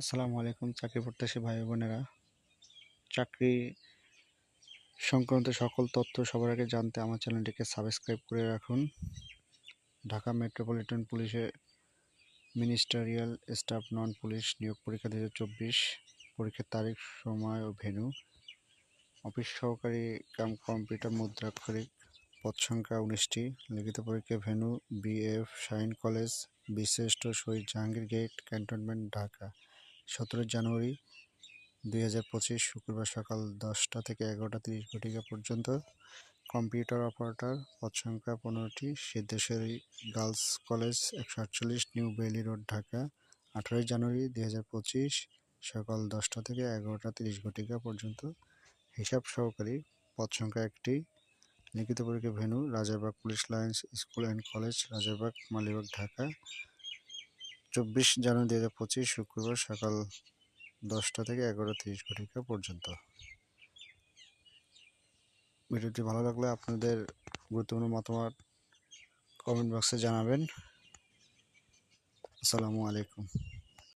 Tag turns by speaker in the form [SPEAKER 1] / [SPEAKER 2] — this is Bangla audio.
[SPEAKER 1] আসসালামু আলাইকুম চাকরি প্রত্যাশী ভাই বোনেরা। চাকরি সংক্রান্ত সকল তথ্য সবার আগে জানতে আমার চ্যানেলটিকে সাবস্ক্রাইব করে রাখুন। ঢাকা মেট্রোপলিটন পুলিশে মিনিস্টারিয়াল স্টাফ নন পুলিশ নিয়োগ পরীক্ষা দু চব্বিশ, পরীক্ষার তারিখ, সময় ও ভেন্যু। অফিস সহকারী কাম কম্পিউটার মুদ্রাক্ষরিক, পদ সংখ্যা উনিশটি, লিখিত পরীক্ষা ভেন্যু, বিএফ, শাইন কলেজ, বিশেষ্ট শহীদ জাহাঙ্গীর গেট, ক্যান্টনমেন্ট, ঢাকা। সতেরো জানুয়ারি দুই হাজার পঁচিশ শুক্রবার সকাল দশটা থেকে এগারোটা তিরিশ ঘটিকা পর্যন্ত কম্পিউটার অপারেটর পদ সংখ্যা পনেরোটি সিদ্ধেশ্বরী গার্লস কলেজ একশো আটচল্লিশ নিউ বেলি রোড, ঢাকা, আঠারোই জানুয়ারি দুই হাজার পঁচিশ সকাল দশটা থেকে এগারোটা তিরিশ ঘটিকা পর্যন্ত। হিসাব সহকারী পদ সংখ্যা একটি, লিখিত পরীক্ষা venue Rajarbagh police lines school and college, Rajarbagh, Malibagh, Dhaka. চব্বিশ জানুয়ারি দু হাজার পঁচিশ শুক্রবার সকাল দশটা থেকে এগারো তিরিশ ঘটিকা পর্যন্ত। ভিডিওটি ভালো লাগলে আপনাদের গুরুত্বপূর্ণ মতামত কমেন্ট বক্সে জানাবেন। আসসালামু আলাইকুম।